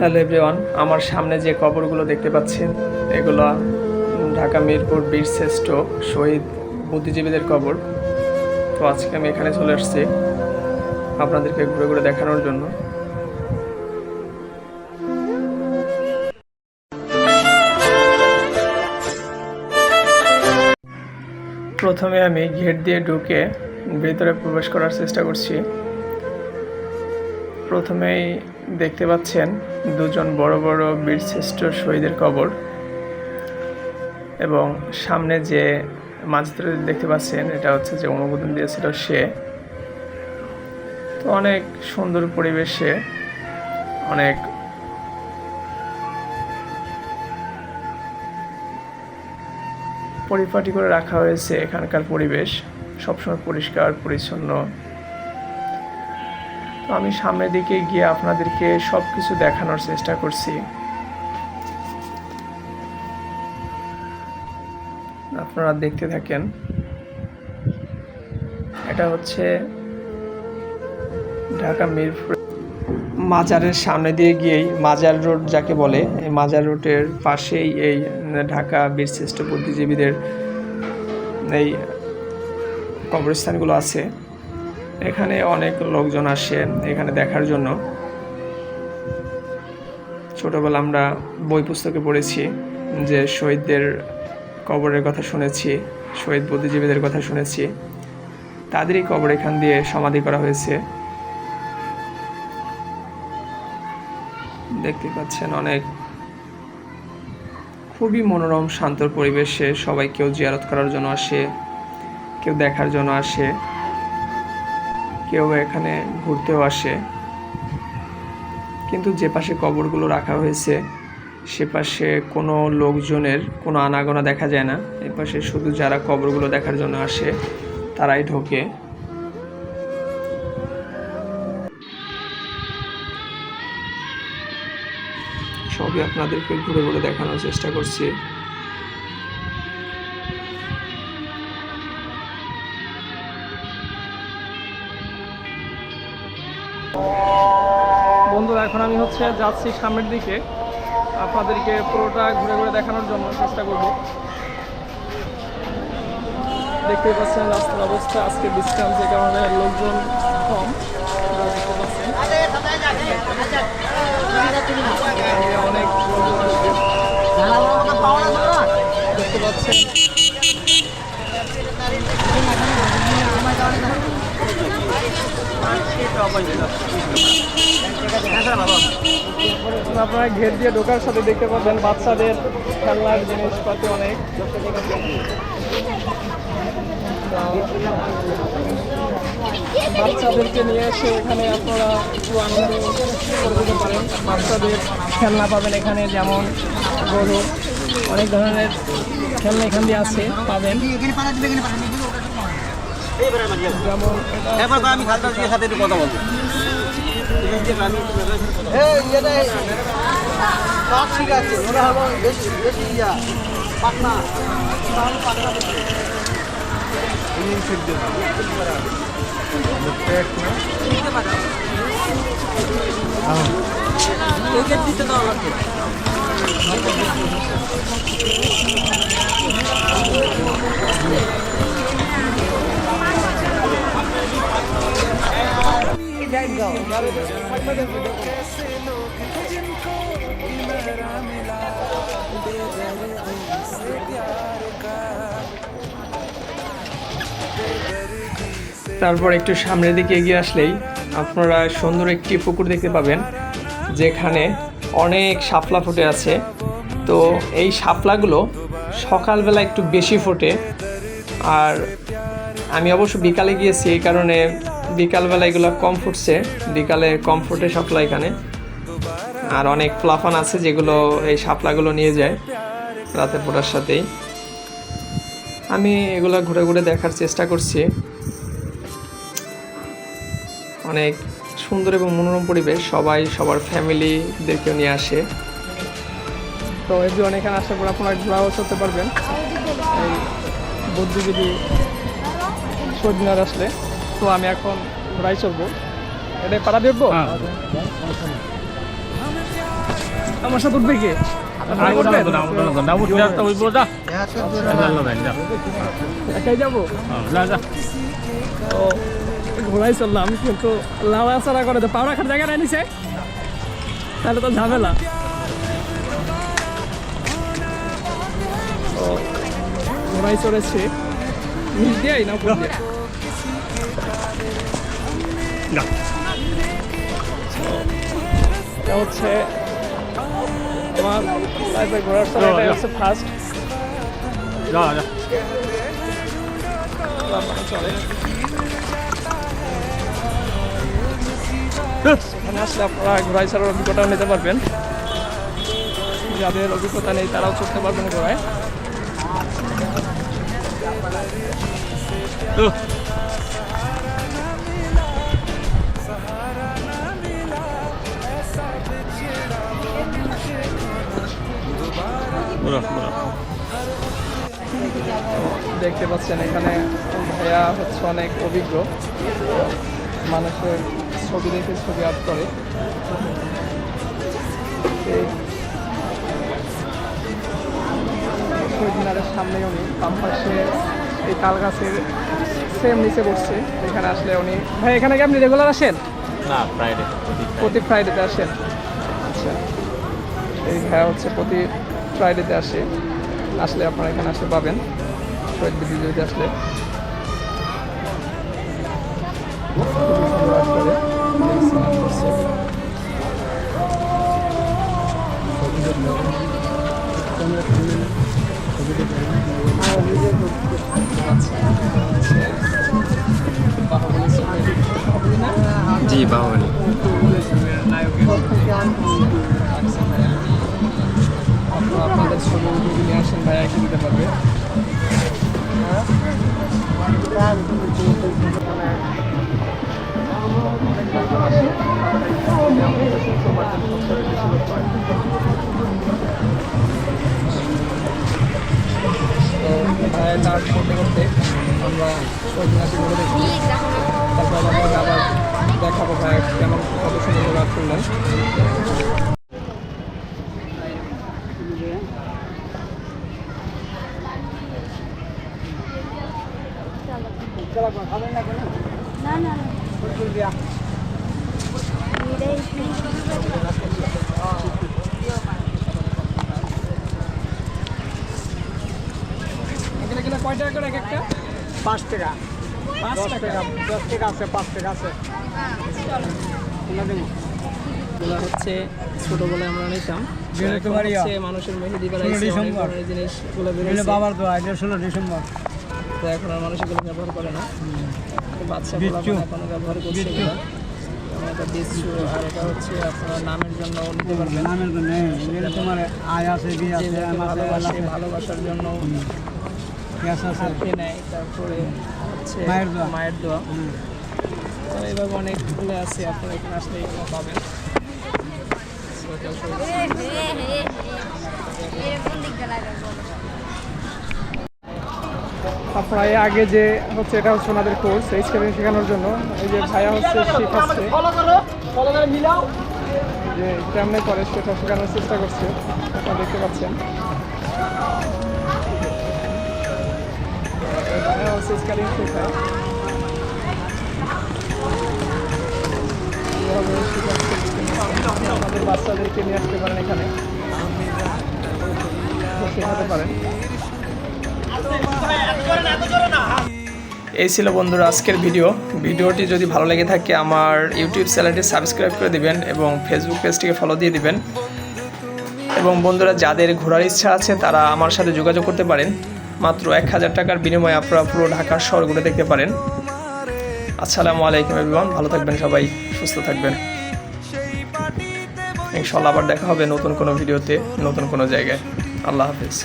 Hello everyone আমার সামনে যে কবরগুলো দেখতে পাচ্ছেন, এগুলো ঢাকা মিরপুর বীর শ্রেষ্ঠ শহীদ বুদ্ধিজীবীদের কবর। তো আজকে আমি এখানে চলে আসছি আপনাদেরকে ঘুরে ঘুরে দেখানোর জন্য। প্রথমে আমি গেট দিয়ে ঢুকে ভেতরে প্রবেশ করার চেষ্টা করছি। প্রথমেই দেখতে পাচ্ছেন দুজন বড় বড় বীরশ্রেষ্ঠ শহীদের কবর এবং সামনে যে মাঝখানে দেখতে পাচ্ছেন, এটা হচ্ছে যে অনুমোদন দিয়েছিল সে। তো অনেক সুন্দর পরিবেশে অনেক পরিপাটি করে রাখা হয়েছে এখানকার পরিবেশ। সবসময় পরিষ্কার, পরিচ্ছন্ন। তো আমি সামনের দিকে গিয়ে আপনাদেরকে সব কিছু দেখানোর চেষ্টা করছি। আপনারা দেখতে থাকেন। এটা হচ্ছে ঢাকা মিরপুর মাজারের সামনে দিয়ে গিয়েই মাজার রোড যাকে বলে, এই মাজার রোডের পাশেই এই ঢাকা বীরশ্রেষ্ঠ বুদ্ধিজীবীদের এই কবরস্থানগুলো আছে। এখানে অনেক লোকজন আসে এখানে দেখার জন্য। ছোটবেলা আমরা বই পুস্তকে পড়েছি যে শহীদদের কবরের কথা শুনেছি, শহীদ বুদ্ধিজীবীদের কথা শুনেছি। তাদেরই কবর এখান দিয়ে সমাধি করা হয়েছে। দেখতে পাচ্ছেন অনেক খুবই মনোরম, শান্ত পরিবেশে সবাই কেউ জিয়ারত করার জন্য আসে, কেউ দেখার জন্য আসে। কেউ এখানে ঘুরতেও আসে। কিন্তু যে পাশে কবরগুলো রাখা হয়েছে, সে পাশে কোনো লোকজনের কোনো আনাগোনা দেখা যায় না। এ পাশে শুধু যারা কবরগুলো দেখার জন্য আসে, তারাই ঢোকে। সবই আপনাদেরকে ঘুরে ঘুরে দেখানোর চেষ্টা করছি। বন্ধুরা, এখন আমি হচ্ছে যাচ্ছি সামনের দিকে। আপনাদেরকে পুরোটা ঘুরে ঘুরে দেখানোর জন্য চেষ্টা করব। দেখতেই পাচ্ছেন রাস্তার অবস্থা, আজকে বিশ্রাম যে কারণে লোকজন কম। দেখতে অনেক দেখতে পাচ্ছেন আপনারা ঘের দিয়ে ঢোকার সাথে দেখতে পাবেন বাচ্চাদের খেলনার জিনিসপাতি অনেক। বাচ্চাদেরকে নিয়ে এসে এখানে আপনারা একটু আনন্দ করে দিতে পারেন। বাচ্চাদের খেলনা পাবেন এখানে, যেমন গরু, অনেক ধরনের খেলনা এখান দিয়ে আছে, পাবেন। যেমন ঠিক আছে ওরা হলো বেশি বেশি ইয়া। পাটনা দিতে দেওয়া লাগবে তারপর একটু সামনের দিকে এগিয়ে আসলেই আপনারা সুন্দর একটি পুকুর দেখতে পাবেন, যেখানে অনেক শাপলা ফুটে আছে। তো এই শাপলাগুলো সকালবেলা একটু বেশি ফোটে। আর আমি অবশ্য বিকালে গিয়েছি, এই কারণে বিকালবেলা এগুলো কম ফুটছে বিকালে কম ফুটে শাপলা এখানে। আর অনেক প্লাফান আছে যেগুলো এই শাপলাগুলো নিয়ে যায় রাতে ফোটার সাথেই। আমি এগুলো ঘুরে ঘুরে দেখার চেষ্টা করছি। অনেক সুন্দর এবং মনোরম পরিবেশ, সবাই, সবার ফ্যামিলিদেরকেও নিয়ে আসে। তো এই যে অনেক আসার পর আপনারা ঘোরাও করতে পারবেন। এই বুদ্ধিজীবী সদিনার আসলে। তো আমি এখন ঘোরাই চলবো এটা পাড়া দেখব? আমার সাথে উঠবে কে? একাই যাব? ঘোড়াই চললাম কিন্তু লাড়াচাড়া করে তো পাওয়া রাখার জায়গা নাই নিচে তাহলে তো ঝামেলা। ঘোড়াই চড়েছে। নিচ দিয়েই না এটা হচ্ছে আমার লাইফে ঘোরার এটা হচ্ছে ফার্স্ট চলে এখানে আসলে আপনারা ঘোড়ায় ছাড়ার অভিজ্ঞতাও নিতে পারবেন। যাদের অভিজ্ঞতা নেই তারাও চড়তে পারবেন ঘোড়ায়। দেখতে পাচ্ছেন এখানে ভাইয়া হচ্ছে অনেক অভিজ্ঞ। মানুষের ছবি দেখে ছবি আর্ট করে। মিনারের সামনে উনি বাম পাশে এই তাল গাছের সেম নিচে বসছে। এখানে আসলে উনি ভাই এখানে কি আপনি রেগুলার আসেন? না ফ্রাইডে প্রতি ফ্রাইডেতে আসেন। আচ্ছা। এই ভাইয়া হচ্ছে প্রতি ফ্রাইডেতে আসে। আসলে আপনারা এখানে আসলে পাবেন। শহীদ বিদ্যুৎ আসলে? জি বাহুবলী। আপনাদের ছবি উঠে নিয়ে আসেন, ভাইয়া এঁকে দিতে পারবে। করতে করতে আমরা দেখি আমাদের আবার দেখাবো, ভাইয়া, কেমন, কত সুন্দর না না না এটাই এখানে কিনা কয় টাকা করে এক একটা? পাঁচ টাকা। পাঁচ টাকা? দশ টাকা আছে পাঁচ টাকা আছে। এগুলো হচ্ছে ছোটবেলায় আমরা নিতাম। হচ্ছে মানুষের মেহেদি অনেক জিনিসগুলো বাবার দোয়া এটা ষোলো ডিসেম্বর। তো এখন আর মানুষ এগুলো ব্যবহার করে না। বাচ্চা। এখন ব্যবহার করছে। এগুলো। এটা বিচ্ছু আর এটা হচ্ছে আপনার নামের জন্য নিতে পারবেন নামের জন্য তোমার আয় আছে বি আছে ভালোবাসে ভালোবাসার জন্য গ্যাস আছে। নেয় তারপরে হচ্ছে মায়ের দোয়া। মায়ের দোয়া। তো এইভাবে অনেকগুলো আছে আপনারা এখানে আসলে এগুলো পাবেন। আপনারা এর আগে যে হচ্ছে এটা হচ্ছে ওনাদের কোর্স এই স্কেলিং শেখানোর জন্য। এই যে ভাইয়া হচ্ছে শেখাচ্ছে যে কেমনে করে সেটা শেখানোর চেষ্টা করছে, আপনারা দেখতে পাচ্ছেন। ভাইয়া হচ্ছে আপনাদের বাচ্চাদেরকে নিয়ে আসতে পারেন এখানে। পারেন। এই ছিল বন্ধুরা আজকের ভিডিও। ভিডিওটি যদি ভালো লেগে থাকে, আমার ইউটিউব চ্যানেলটি সাবস্ক্রাইব করে দিবেন এবং ফেসবুক পেজটিকে ফলো দিয়ে দিবেন। এবং বন্ধুরা, যাদের ঘোরার ইচ্ছা আছে, তারা আমার সাথে যোগাযোগ করতে পারেন। মাত্র এক হাজার টাকার বিনিময়ে আপনারা পুরো ঢাকার শহর ঘুরে দেখতে পারেন। আসসালামু আলাইকুম এভরিওয়ান ভালো থাকবেন সবাই, সুস্থ থাকবেন। ইনশাল্লাহ আবার দেখা হবে নতুন কোনো ভিডিওতে, নতুন কোনো জায়গায়। আল্লাহ হাফিজ।